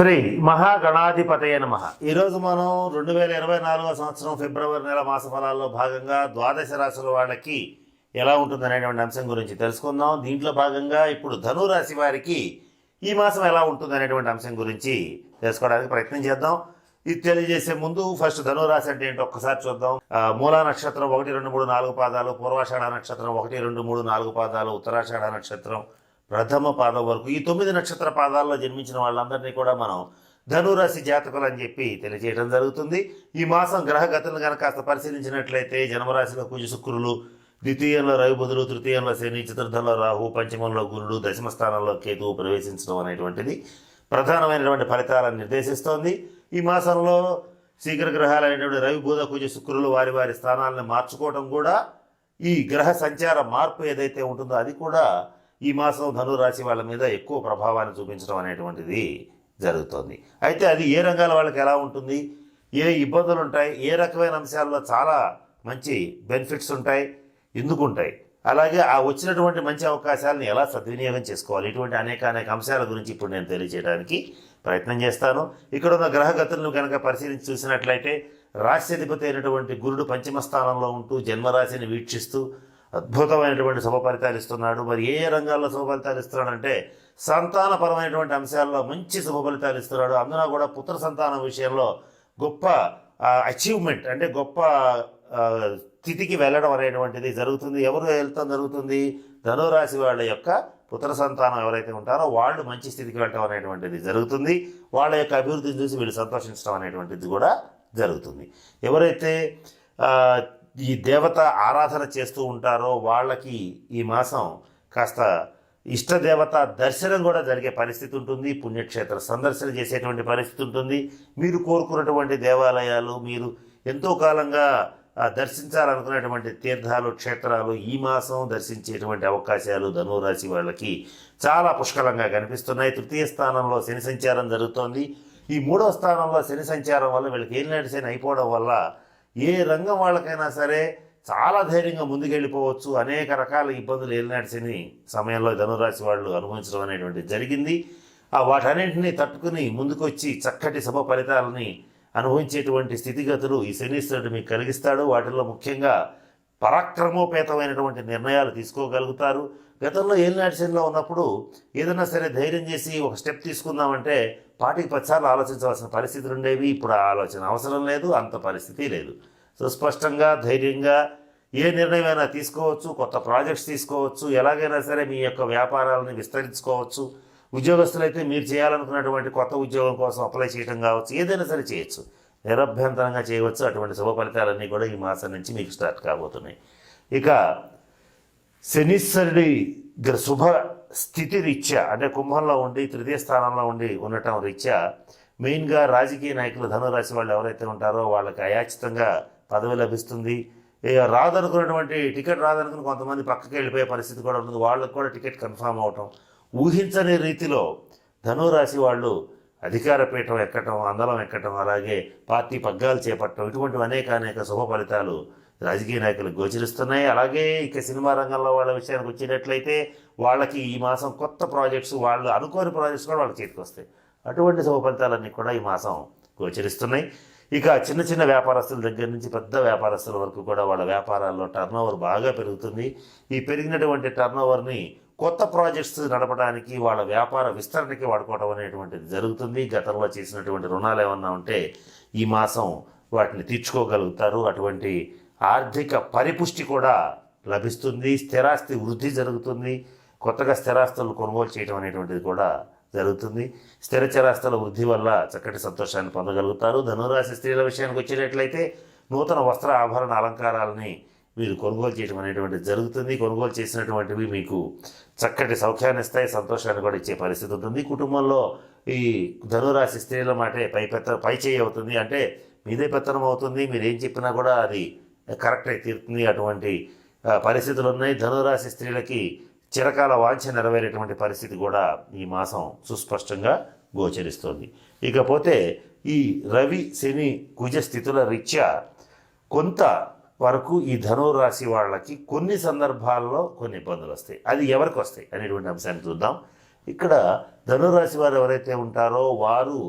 శ్రీ మహాగణాధిపతయ నమ. ఈరోజు మనం రెండు వేల ఇరవై నాలుగో సంవత్సరం ఫిబ్రవరి నెల మాస ఫలాల్లో భాగంగా ద్వాదశ రాశుల వాళ్ళకి ఎలా ఉంటుంది అనేటువంటి అంశం గురించి తెలుసుకుందాం. దీంట్లో భాగంగా ఇప్పుడు ధను రాశి వారికి ఈ మాసం ఎలా ఉంటుంది అనేటువంటి అంశం గురించి తెలుసుకోవడానికి ప్రయత్నం చేద్దాం. ఇది తెలియజేసే ముందు ఫస్ట్ ధనురాశి అంటే ఏంటో ఒక్కసారి చూద్దాం. మూలా నక్షత్రం ఒకటి రెండు మూడు నాలుగు పాదాలు పూర్వాషాఢ నక్షత్రం ఒకటి రెండు మూడు నాలుగు పాదాలు ఉత్తరాషాఢ నక్షత్రం ప్రథమ పాదం వరకు ఈ తొమ్మిది నక్షత్ర పాదాల్లో జన్మించిన వాళ్ళందరినీ కూడా మనం ధనురాశి జాతకులు అని చెప్పి తెలియజేయడం జరుగుతుంది. ఈ మాసం గ్రహగతులను కనుక కాస్త పరిశీలించినట్లయితే జన్మరాశిలో కుజ శుక్రులు ద్వితీయంలో రవి బుధుడు తృతీయంలో శని చతుర్థంలో రాహు పంచమంలో గురుడు దశమ స్థానంలో కేతువు ప్రవేశించడం అనేటువంటిది ప్రధానమైనటువంటి ఫలితాలను నిర్దేశిస్తోంది. ఈ మాసంలో శీఘ్ర గ్రహాలైనటువంటి రవి బుధ కుజ శుక్రులు వారి వారి స్థానాలను మార్చుకోవడం కూడా ఈ గ్రహ సంచార మార్పు ఏదైతే ఉంటుందో అది కూడా ఈ మాసం ధనురాశి వాళ్ళ మీద ఎక్కువ ప్రభావాన్ని చూపించడం అనేటువంటిది జరుగుతుంది. అయితే అది ఏ రంగాల వాళ్ళకి ఎలా ఉంటుంది? ఏ ఇబ్బందులు ఉంటాయి? ఏ రకమైన అంశాల్లో చాలా మంచి బెనిఫిట్స్ ఉంటాయి? ఎందుకు ఉంటాయి? అలాగే ఆ వచ్చినటువంటి మంచి అవకాశాలను ఎలా సద్వినియోగం చేసుకోవాలి? ఇటువంటి అనేక అనేక అంశాల గురించి ఇప్పుడు నేను తెలియజేయడానికి ప్రయత్నం చేస్తాను. ఇక్కడ ఉన్న గ్రహగతులను కనుక పరిశీలించి చూసినట్లయితే రాశ్యాధిపతి అయినటువంటి గురుడు పంచమ స్థానంలో ఉంటూ జన్మరాశిని వీక్షిస్తూ అద్భుతమైనటువంటి శుభ ఫలితాలు ఇస్తున్నాడు. మరి ఏ ఏ రంగాల్లో శుభ ఫలితాలు ఇస్తున్నాడంటే సంతానపరమైనటువంటి అంశాల్లో మంచి శుభ ఫలితాలు ఇస్తున్నాడు. అందున కూడా పుత్ర సంతానం విషయంలో గొప్ప అచీవ్మెంట్ అంటే గొప్ప స్థితికి వెళ్ళడం అనేటువంటిది జరుగుతుంది. ఎవరు వెళ్తాం జరుగుతుంది? ధనురాశి వాళ్ళ యొక్క పుత్ర సంతానం ఎవరైతే ఉంటారో వాళ్ళు మంచి స్థితికి వెళ్ళటం అనేటువంటిది జరుగుతుంది. వాళ్ళ యొక్క అభివృద్ధిని చూసి వీళ్ళు సంతోషించడం అనేటువంటిది కూడా జరుగుతుంది. ఎవరైతే ఈ దేవత ఆరాధన చేస్తూ ఉంటారో వాళ్ళకి ఈ మాసం కాస్త ఇష్టదేవత దర్శనం కూడా జరిగే పరిస్థితి ఉంటుంది. పుణ్యక్షేత్ర సందర్శన చేసేటువంటి పరిస్థితి ఉంటుంది. మీరు కోరుకున్నటువంటి దేవాలయాలు మీరు ఎంతో కాలంగా దర్శించాలనుకునేటువంటి తీర్థాలు క్షేత్రాలు ఈ మాసం దర్శించేటువంటి అవకాశాలు ధనురాశి వాళ్ళకి చాలా పుష్కలంగా కనిపిస్తున్నాయి. తృతీయ స్థానంలో శని సంచారం జరుగుతోంది. ఈ మూడో స్థానంలో శని సంచారం వల్ల వీళ్ళకి ఏలినాటి శని అయిపోవడం వల్ల ఏ రంగం వాళ్ళకైనా సరే చాలా ధైర్యంగా ముందుకెళ్ళిపోవచ్చు. అనేక రకాల ఇబ్బందులు ఏలినాటి సమయంలో ధనురాశి వాళ్ళు అనుభవించడం అనేటువంటి జరిగింది. ఆ వాటన్నింటినీ తట్టుకుని ముందుకొచ్చి చక్కటి శుభ ఫలితాలని అనుభవించేటువంటి స్థితిగతులు ఈ శనీశ్వరుడు మీకు కలిగిస్తాడు. వాటిల్లో ముఖ్యంగా పరాక్రమోపేతమైనటువంటి నిర్ణయాలు తీసుకోగలుగుతారు. గతంలో ఏలినాటి ఉన్నప్పుడు ఏదైనా సరే ధైర్యం చేసి ఒక స్టెప్ తీసుకుందామంటే పాటికి పదిసార్లు ఆలోచించవలసిన పరిస్థితులు ఉండేవి ఇప్పుడు ఆ ఆలోచన అవసరం లేదు అంత పరిస్థితి లేదు. సుస్పష్టంగా ధైర్యంగా ఏ నిర్ణయమైనా తీసుకోవచ్చు కొత్త ప్రాజెక్ట్స్ తీసుకోవచ్చు ఎలాగైనా సరే మీ యొక్క వ్యాపారాలను విస్తరించుకోవచ్చు. ఉద్యోగస్తులైతే మీరు చేయాలనుకున్నటువంటి కొత్త ఉద్యోగం కోసం అప్లై చేయడం కావచ్చు ఏదైనా సరే చేయొచ్చు. నిరభ్యంతరంగా చేయవచ్చు అటువంటి శుభ ఫలితాలన్నీ కూడా ఈ మాసం నుంచి మీకు స్టార్ట్ కాబోతున్నాయి. ఇక శనీశ్వరుడి శుభ స్థితి రీత్యా అంటే కుంభంలో ఉండి తృతీయ స్థానంలో ఉండి ఉండటం రీత్యా మెయిన్గా రాజకీయ నాయకులు ధనురాశి వాళ్ళు ఎవరైతే ఉంటారో వాళ్ళకి అయాచితంగా పదవి లభిస్తుంది. రాదనుకున్నటువంటి టికెట్ రాదనుకుని కొంతమంది పక్కకి వెళ్ళిపోయే పరిస్థితి కూడా ఉంటుంది. వాళ్ళకు కూడా టికెట్ కన్ఫామ్ అవటం. ఊహించని రీతిలో ధనురాశి వాళ్ళు అధికార పీఠం ఎక్కటం అందలం ఎక్కటం అలాగే పార్టీ పగ్గాలు చేపట్టడం ఇటువంటి అనేక అనేక శుభ ఫలితాలు రాజకీయ నాయకులు గోచరిస్తున్నాయి. అలాగే ఇక సినిమా రంగంలో వాళ్ళ విషయానికి వచ్చేటట్లయితే వాళ్ళకి ఈ మాసం కొత్త ప్రాజెక్ట్స్ వాళ్ళు అనుకోని ప్రాజెక్ట్స్ కూడా వాళ్ళ చేతికి వస్తాయి. అటువంటి శుభ ఫలితాలన్నీ కూడా ఈ మాసం గోచరిస్తున్నాయి. ఇక చిన్న చిన్న వ్యాపారస్తుల దగ్గర నుంచి పెద్ద వ్యాపారస్తుల వరకు కూడా వాళ్ళ వ్యాపారాల్లో టర్నోవర్ బాగా పెరుగుతుంది. ఈ పెరిగినటువంటి టర్నోవర్ని కొత్త ప్రాజెక్ట్స్ నడపడానికి వాళ్ళ వ్యాపార విస్తరణకి వాడుకోవడం అనేటువంటిది జరుగుతుంది. గతంలో చేసినటువంటి రుణాలు ఏమన్నా ఉంటే ఈ మాసం వాటిని తీర్చుకోగలుగుతారు. అటువంటి ఆర్థిక పరిపుష్టి కూడా లభిస్తుంది స్థిరాస్తి వృద్ధి జరుగుతుంది కొత్తగా స్థిరాస్తులు కొనుగోలు చేయడం అనేటువంటిది కూడా జరుగుతుంది. స్థిర చరాస్తుల వృద్ధి వల్ల చక్కటి సంతోషాన్ని పొందగలుగుతారు. ధనురాశి స్త్రీల విషయానికి వచ్చేటట్లయితే నూతన వస్త్ర ఆభరణ అలంకారాలని మీరు కొనుగోలు చేయడం అనేటువంటిది జరుగుతుంది. కొనుగోలు చేసినటువంటివి మీకు చక్కటి సౌఖ్యాన్ని ఇస్తాయి సంతోషాన్ని కూడా ఇచ్చే పరిస్థితి ఉంటుంది. కుటుంబంలో ఈ ధనురాశి స్త్రీల మాటే పై పెత్త పై చేయి అవుతుంది. అంటే మీదే పెత్తనం అవుతుంది. మీరు ఏం చెప్పినా కూడా అది కరెక్ట్ అయి తీరుతుంది. అటువంటి పరిస్థితులు ఉన్నాయి. ధనురాశి స్త్రీలకి చిరకాల వాంఛ నెరవేరేటువంటి పరిస్థితి కూడా ఈ మాసం సుస్పష్టంగా గోచరిస్తుంది. ఇకపోతే ఈ రవి శని కుజ స్థితుల రీత్యా కొంత వరకు ఈ ధనురాశి వాళ్ళకి కొన్ని సందర్భాల్లో కొన్ని ఇబ్బందులు వస్తాయి. అది ఎవరికి వస్తాయి అనేటువంటి అంశాన్ని చూద్దాం. ఇక్కడ ధనురాశి వారు ఎవరైతే ఉంటారో వారు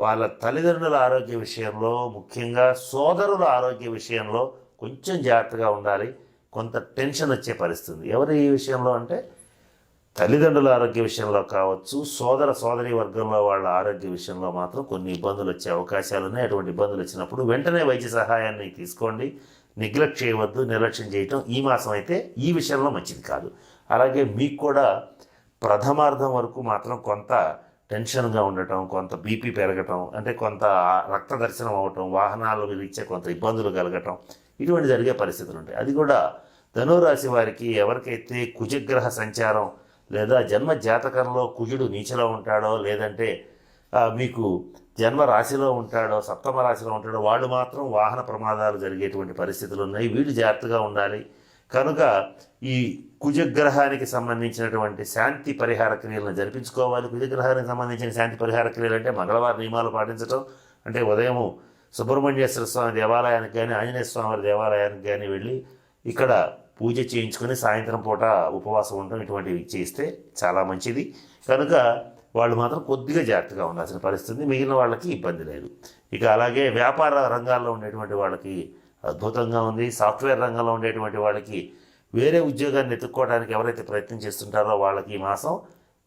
వాళ్ళ తల్లిదండ్రుల ఆరోగ్య విషయంలో ముఖ్యంగా సోదరుల ఆరోగ్య విషయంలో కొంచెం జాగ్రత్తగా ఉండాలి. కొంత టెన్షన్ వచ్చే పరిస్థితి ఎవరు ఈ విషయంలో అంటే తల్లిదండ్రుల ఆరోగ్య విషయంలో కావచ్చు సోదర సోదరి వర్గంలో వాళ్ళ ఆరోగ్య విషయంలో మాత్రం కొన్ని ఇబ్బందులు వచ్చే అవకాశాలు ఉన్నాయి. అటువంటి ఇబ్బందులు వచ్చినప్పుడు వెంటనే వైద్య సహాయాన్ని తీసుకోండి. నెగ్లెక్ట్ చేయవద్దు నిర్లక్ష్యం చేయటం ఈ మాసం అయితే ఈ విషయంలో మంచిది కాదు. అలాగే మీకు కూడా ప్రథమార్థం వరకు మాత్రం కొంత టెన్షన్గా ఉండటం కొంత బీపీ పెరగటం అంటే కొంత రక్త దర్శనం అవటం వాహనాలు రీత్యా కొంత ఇబ్బందులు కలగటం ఇటువంటి జరిగే పరిస్థితులు ఉంటాయి. అది కూడా ధనురాశి వారికి ఎవరికైతే కుజగ్రహ సంచారం లేదా జన్మ జాతకంలో కుజుడు నీచలో ఉంటాడో లేదంటే మీకు జన్మ రాశిలో ఉంటాడో సప్తమ రాశిలో ఉంటాడో వాళ్ళు మాత్రం వాహన ప్రమాదాలు జరిగేటువంటి పరిస్థితులు ఉన్నాయి. వీళ్ళు జాగ్రత్తగా ఉండాలి. కనుక ఈ కుజగ్రహానికి సంబంధించినటువంటి శాంతి పరిహార క్రియలను జరిపించుకోవాలి. కుజగ్రహానికి సంబంధించిన శాంతి పరిహార క్రియలు అంటే మంగళవారం నియమాలు పాటించడం అంటే ఉదయము సుబ్రహ్మణ్యేశ్వర స్వామి దేవాలయానికి కానీ ఆంజనేయ స్వామి దేవాలయానికి కానీ వెళ్ళి ఇక్కడ పూజ చేయించుకొని సాయంత్రం పూట ఉపవాసం ఉండడం ఇటువంటివి చేస్తే చాలా మంచిది. కనుక వాళ్ళు మాత్రం కొద్దిగా జాగ్రత్తగా ఉండాల్సిన పరిస్థితి. మిగిలిన వాళ్ళకి ఇబ్బంది లేదు. ఇక అలాగే వ్యాపార రంగాల్లో ఉండేటువంటి వాళ్ళకి అద్భుతంగా ఉంది. సాఫ్ట్వేర్ రంగంలో ఉండేటువంటి వాళ్ళకి వేరే ఉద్యోగాన్ని ఎత్తుక్కోవడానికి ఎవరైతే ప్రయత్నం చేస్తుంటారో వాళ్ళకి ఈ మాసం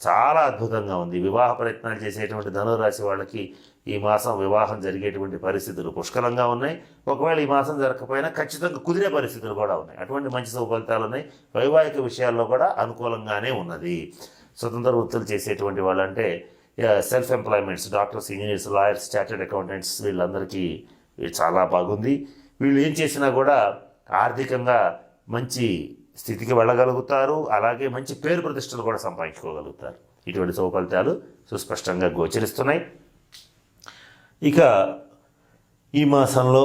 చాలా అద్భుతంగా ఉంది. వివాహ ప్రయత్నాలు చేసేటువంటి ధనురాశి వాళ్ళకి ఈ మాసం వివాహం జరిగేటువంటి పరిస్థితులు పుష్కలంగా ఉన్నాయి. ఒకవేళ ఈ మాసం జరగకపోయినా ఖచ్చితంగా కుదిరే పరిస్థితులు కూడా ఉన్నాయి. అటువంటి మంచి సుఫలితాలు ఉన్నాయి. వైవాహిక విషయాల్లో కూడా అనుకూలంగానే ఉన్నది. స్వతంత్ర వృత్తులు చేసేటువంటి వాళ్ళంటే self employments doctors engineers lawyers chartered accountants వీళ్ళందరికీ చాలా బాగుంది. వీళ్ళు ఏం చేసినా కూడా ఆర్థికంగా మంచి స్థితికి వెళ్ళగలుగుతారు. అలాగే మంచి పేరు ప్రతిష్టలు కూడా సంపాదించుకోగలుగుతారు. ఇటువంటి సౌఫలితాలు సుస్పష్టంగా గోచరిస్తున్నాయి. ఇక ఈ మాసంలో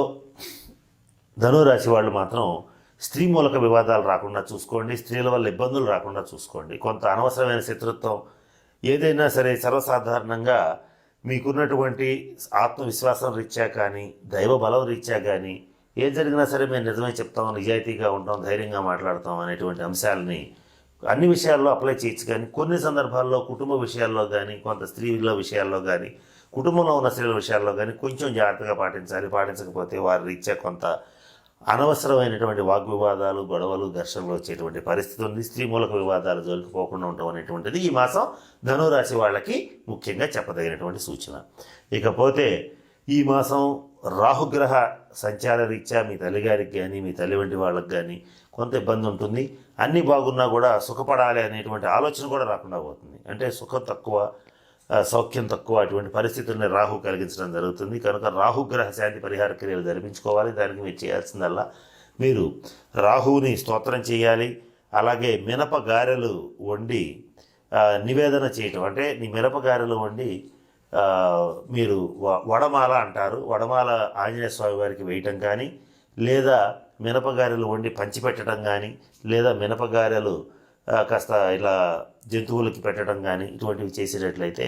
ధనురాశి వాళ్ళు మాత్రం స్త్రీ మూలక వివాదాలు రాకుండా చూసుకోండి స్త్రీల వల్ల ఇబ్బందులు రాకుండా చూసుకోండి. కొంత అనవసరమైన శత్రుత్వం ఏదైనా సరే సర్వసాధారణంగా మీకున్నటువంటి ఆత్మవిశ్వాసం రీత్యా కానీ దైవ బలం రీత్యా కానీ ఏం జరిగినా సరే మేము నిజమే చెప్తాం నిజాయితీగా ఉంటాం ధైర్యంగా మాట్లాడతాం అనేటువంటి అంశాలని అన్ని విషయాల్లో అప్లై చేయొచ్చు. కానీ కొన్ని సందర్భాల్లో కుటుంబ విషయాల్లో కానీ కొంత స్త్రీల విషయాల్లో కానీ కుటుంబంలో ఉన్న స్త్రీల విషయాల్లో కానీ కొంచెం జాగ్రత్తగా పాటించాలి. పాటించకపోతే వారి రీత్యా కొంత అనవసరమైనటువంటి వాగ్వివాదాలు గొడవలు ఘర్షణలు వచ్చేటువంటి పరిస్థితి ఉంది. స్త్రీ మూలక వివాదాలు జోలికి పోకుండా ఉండటం అనేటువంటిది ఈ మాసం ధనురాశి వాళ్ళకి ముఖ్యంగా చెప్పదగినటువంటి సూచన. ఇకపోతే ఈ మాసం రాహుగ్రహ సంచార రీత్యా మీ తల్లిగారికి కానీ మీ తల్లి వంటి వాళ్ళకి కానీ కొంత ఇబ్బంది ఉంటుంది. అన్నీ బాగున్నా కూడా సుఖపడాలి అనేటువంటి ఆలోచన కూడా రాకుండా పోతుంది. అంటే సుఖం తక్కువ సౌఖ్యం తక్కువ అటువంటి పరిస్థితుల్ని రాహు కలిగించడం జరుగుతుంది. కనుక రాహుగ్రహ శాంతి పరిహార క్రియలు జరిపించుకోవాలి. దానికి మీరు చేయాల్సిందల్లా మీరు రాహువుని స్తోత్రం చేయాలి. అలాగే మినప గారెలు వండి నివేదన చేయటం. అంటే నీ మినప గారెలు వండి మీరు వడమాల అంటారు. వడమాల ఆంజనేయ స్వామి వారికి వేయటం కానీ లేదా మినపగారెలు వండి పంచిపెట్టడం కానీ లేదా మినపగారెలు కాస్త ఇలా జంతువులకి పెట్టడం కానీ ఇటువంటివి చేసేటట్లయితే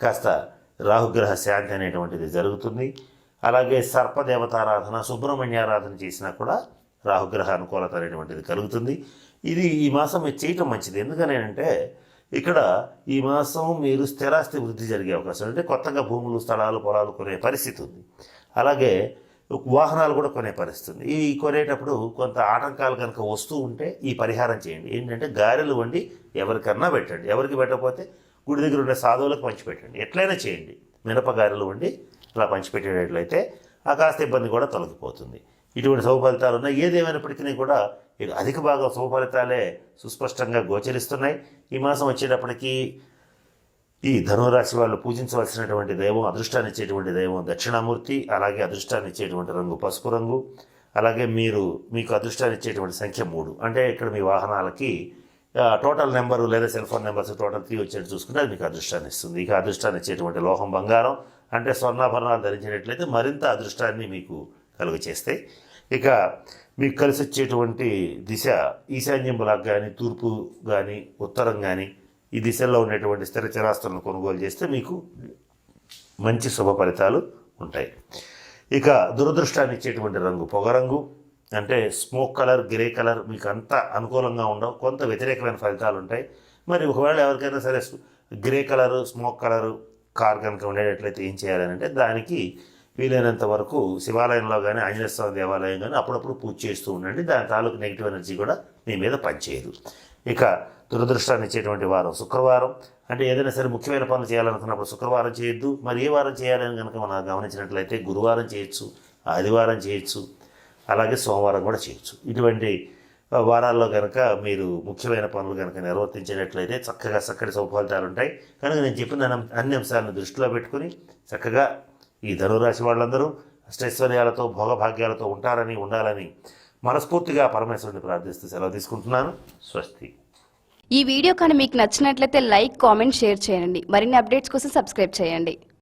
కాస్త రాహుగ్రహ శాంతి అనేటువంటిది జరుగుతుంది. అలాగే సర్పదేవతారాధన సుబ్రహ్మణ్యారాధన చేసినా కూడా రాహుగ్రహ అనుకూలత అనేటువంటిది కలుగుతుంది. ఇది ఈ మాసం మీరు చేయటం మంచిది. ఎందుకనేనంటే ఇక్కడ ఈ మాసం మీరు స్థిరాస్తి వృద్ధి జరిగే అవకాశం అంటే కొత్తగా భూములు స్థలాలు పొలాలు కొనే పరిస్థితి ఉంది. అలాగే వాహనాలు కూడా కొనే పరిస్థితుంది. ఈ కొనేటప్పుడు కొంత ఆటంకాలు కనుక వస్తూ ఉంటే ఈ పరిహారం చేయండి. ఏంటంటే గారెలు వండి ఎవరికన్నా పెట్టండి. ఎవరికి పెట్టకపోతే గుడి దగ్గర ఉండే సాధువులకు పంచిపెట్టండి. ఎట్లయినా చేయండి. మినప గారెలు వండి ఇలా పంచిపెట్టేటట్లయితే ఆ కాస్త ఇబ్బంది కూడా తొలగిపోతుంది. ఇటువంటి శుభఫలితాలు ఉన్నాయి. ఏదేమైనప్పటికీ కూడా ఇక అధిక భాగం శుభఫలితాలే సుస్పష్టంగా గోచరిస్తున్నాయి. ఈ మాసం వచ్చేటప్పటికీ ఈ ధనురాశి వాళ్ళు పూజించవలసినటువంటి దైవం అదృష్టాన్ని ఇచ్చేటువంటి దైవం దక్షిణామూర్తి అలాగే అదృష్టాన్ని ఇచ్చేటువంటి రంగు పసుపు రంగు అలాగే మీరు మీకు అదృష్టాన్ని ఇచ్చేటువంటి సంఖ్య మూడు. అంటే ఇక్కడ మీ వాహనాలకి టోటల్ నెంబరు లేదా cell phone numbers total three వచ్చేది చూసుకుంటే అది మీకు అదృష్టాన్ని ఇస్తుంది. ఇక అదృష్టాన్ని ఇచ్చేటువంటి లోహం బంగారం అంటే స్వర్ణాభరణాలు ధరించినట్లయితే మరింత అదృష్టాన్ని మీకు కలుగ చేస్తాయి. ఇక మీకు కలిసి వచ్చేటువంటి దిశ ఈశాన్యం బ్లాక్ కానీ తూర్పు కానీ ఉత్తరం కానీ ఈ దిశల్లో ఉండేటువంటి స్థిర చరాస్తులను కొనుగోలు చేస్తే మీకు మంచి శుభ ఫలితాలు ఉంటాయి. ఇక దురదృష్టాన్ని ఇచ్చేటువంటి రంగు పొగరంగు అంటే స్మోక్ కలర్ గ్రే కలర్ మీకు అంత అనుకూలంగా ఉండవు. కొంత వ్యతిరేకమైన ఫలితాలు ఉంటాయి. మరి ఒకవేళ ఎవరికైనా సరే grey colour smoke colour car కనుక ఉండేటట్లయితే ఏం చేయాలని అంటే దానికి వీలైనంత వరకు శివాలయంలో కానీ ఆంజనేయ స్వామి దేవాలయం కానీ అప్పుడప్పుడు పూజ చేస్తూ ఉండండి. దాని తాలూకు నెగిటివ్ ఎనర్జీ కూడా మీ మీద పనిచేయదు. ఇక దురదృష్టాన్ని ఇచ్చేటువంటి వారం శుక్రవారం. అంటే ఏదైనా సరే ముఖ్యమైన పనులు చేయాలనుకున్నప్పుడు శుక్రవారం చేయొద్దు మరి ఏ వారం చేయాలని కనుక మనం గమనించినట్లయితే గురువారం చేయొచ్చు ఆదివారం చేయొచ్చు అలాగే సోమవారం కూడా చేయొచ్చు. ఇటువంటి వారాల్లో కనుక మీరు ముఖ్యమైన పనులు కనుక నిర్వర్తించినట్లయితే చక్కగా చక్కటి సౌఫలితాలు ఉంటాయి. కనుక నేను చెప్పిన అన్ని- అన్ని అంశాలను దృష్టిలో పెట్టుకుని చక్కగా ఈ ధనురాశి వాళ్ళందరూ అష్టైశ్వర్యాలతో భోగభాగ్యాలతో ఉంటారని ఉండాలని మనస్ఫూర్తిగా పరమేశ్వరుని ప్రార్థిస్తూ సెలవు తీసుకుంటున్నాను. స్వస్తి. ఈ వీడియో కానీ మీకు నచ్చినట్లయితే లైక్ కామెంట్ షేర్ చేయండి. మరిన్ని అప్డేట్స్ కోసం సబ్స్క్రైబ్ చేయండి.